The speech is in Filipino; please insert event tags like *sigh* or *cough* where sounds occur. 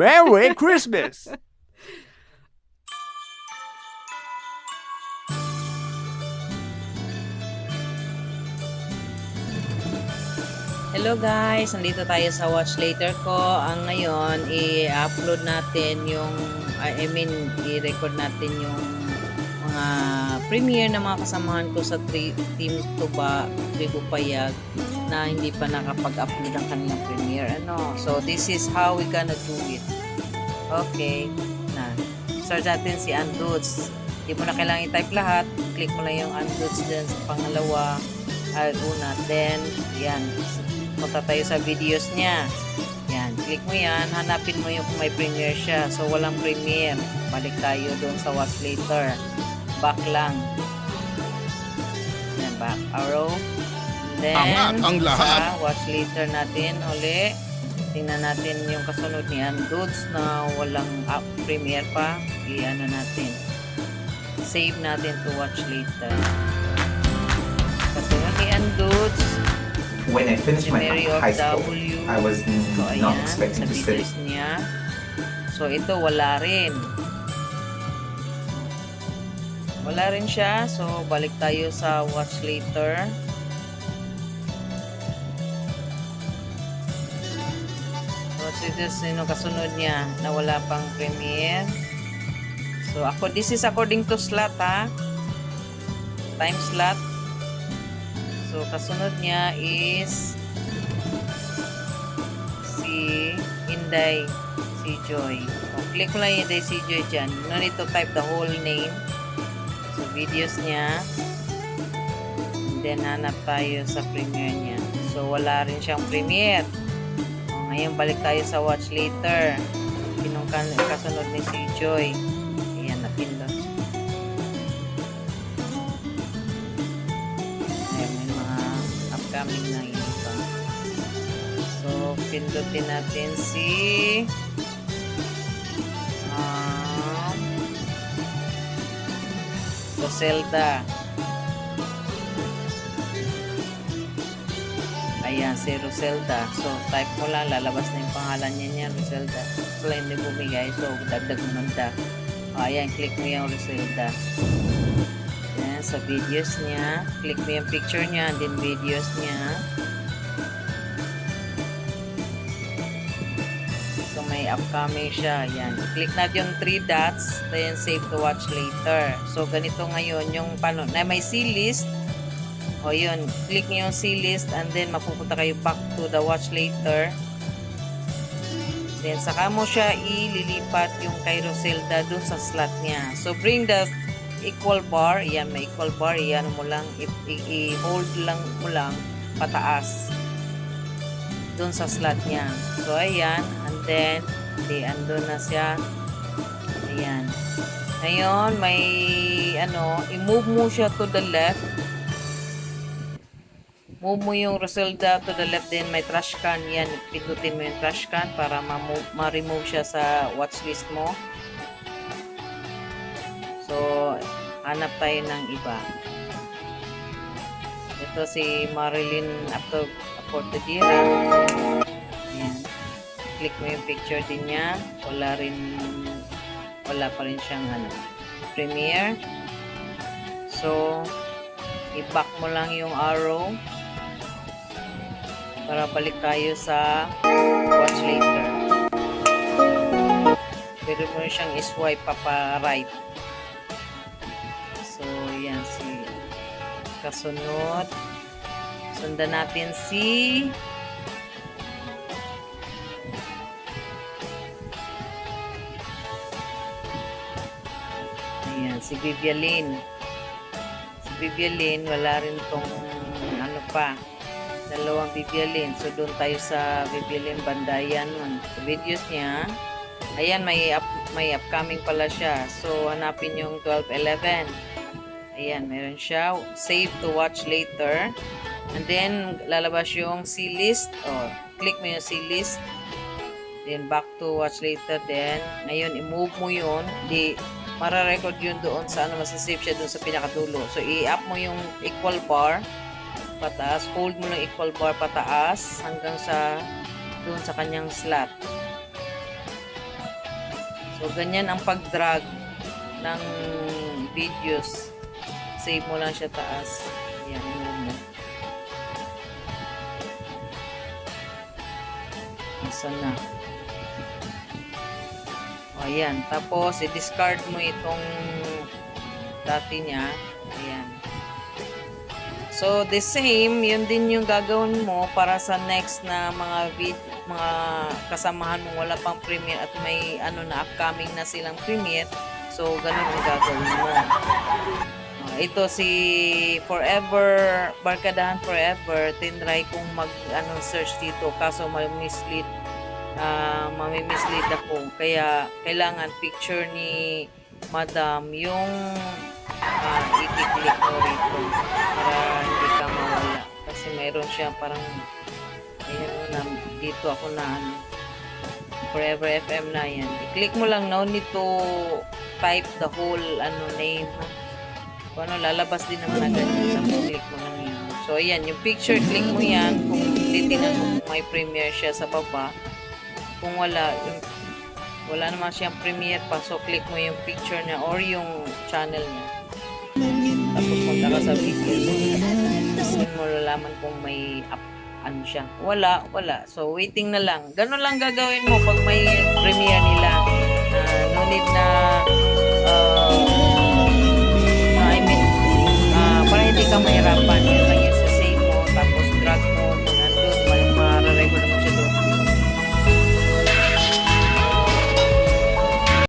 Merry Christmas! *laughs* Hello guys, nandito tayo sa watch later ko. Ang ngayon, i-upload natin yung, I mean, i-record natin yung mga premiere ng mga kasamahan ko sa tri- Team Tuba, Trigo Payag na hindi pa nakapag-upload ang kanilang premiere. Ano? So, this is how we gonna do it. Okay. Na. Start natin si Andudes. Hindi mo na kailangan i-type lahat. Click mo lang yung Andudes dyan sa pangalawa. Ay, una. Then, yan punta tayo sa videos niya. Yan, click mo yan, hanapin mo yung may premiere siya. So, walang premiere. Balik tayo doon sa watch later. Back lang. Yan, back arrow. Then, Angat ang lahat. sa watch later natin, uli. Tingnan natin yung kasunod ni Andudes na walang up premiere pa. I-ano natin. Save natin to watch later. Kasunod ni Andudes, When I finished my high school, W. I was So, not ayan, expecting sa to study. niya. So, ito, wala rin. Wala rin siya. So, balik tayo sa watch later. Later, sino kasunod niya na wala pang premiere. So, ako, this is according to slot, ha? Time slot. So, kasunod niya is si Inday, si Joy. So, click mo lang Inday, si Joy dyan. No need to type the whole name. So, videos niya. And then, hanap tayo sa premiere niya. So, wala rin siyang premiere. Ngayon, balik tayo sa watch later. Sinong kan- kasunod ni si Joy. Ayan, napindot. Ayan, may mga upcoming na iba. So, pindutin natin si um, Roselda. Ayan, si Roselda. So, type mo lang, lalabas na yung pangalan niya niya, Roselda. Wala hindi bumigay, so dagdag mo ng da. O, ayan, click mo yung Roselda. Ayan, sa videos niya. Click mo yung picture niya, then videos niya. So, may upcoming siya. Yan. Click natin yung three dots. Then, save to watch later. So, ganito ngayon yung paano. Na may C-list. O, yun. Click nyo yung C-list and then mapupunta kayo back to the watch later. Then, saka mo siya ililipat yung kay Roselda dun sa slot niya. So, bring the equal bar. Yan, may equal bar. Yan mo lang. I-hold lang mo lang pataas dun sa slot niya. So, ayan. And then, di, andun na siya. Ayan. Ngayon, may, ano, i-move mo siya to the left. Move mo yung Roselda to the left, then may trash can. Yan, pindutin mo yung trash can para ma-remove siya sa watch list mo. So, hanap tayo ng iba. Ito si Marilyn Apto Portadera. Ayan. Click mo yung picture din niya. Wala rin, wala pa rin siyang ano, premiere. So, i-back mo lang yung arrow para balik tayo sa watch later. Pwede mo siyang iswipe pa pa right. So, yan si kasunod. Sundan natin si Ayan, si Vivialin. Si Vivialin, wala rin tong ano pa, dalawang Vivialin. So, doon tayo sa Vivialin Bandayan nun. Sa videos niya, ayan, may, up, may upcoming pala siya. So, hanapin yung 1211. Ayan, meron siya. Save to watch later. And then, lalabas yung C-list. O, click mo yung C-list. Then, back to watch later. Then, ngayon, i-move mo yun. Di, mara-record yun doon sa ano, masasave siya doon sa pinakadulo. So, i-up mo yung equal bar pataas. Hold mo lang equal bar pataas hanggang sa doon sa kanyang slot. So, ganyan ang pag-drag ng videos. Save mo lang siya taas. Ayan, yun mo. Nasaan na? O, ayan. Tapos, i-discard mo itong dati niya. Ayan. So, the same, yun din yung gagawin mo para sa next na mga vid mga kasamahan mo wala pang premiere at may ano na upcoming na silang premiere. So, ganun ang gagawin mo. Ah, ito si Forever, Barkadahan Forever, tinry kong mag ano, search dito kaso may mislead uh, mamimislead ako. Kaya kailangan picture ni Madam yung uh, i-click mo rito para hindi ka mawala. Kasi mayroon siya parang ayan mo na dito ako na ano, Forever FM na yan. I-click mo lang no need to type the whole ano name. Kung ano lalabas din naman agad yun. Tapos click mo lang yun. So ayan, yung picture click mo yan kung titignan mo kung may premiere siya sa baba. Kung wala, yung wala naman siyang premiere pa. So click mo yung picture niya or yung channel niya. Sa videos. Doon mo lalaman kung may up, ano siya. Wala, wala. So, waiting na lang. Ganun lang gagawin mo pag may premiere nila. Ah, no need na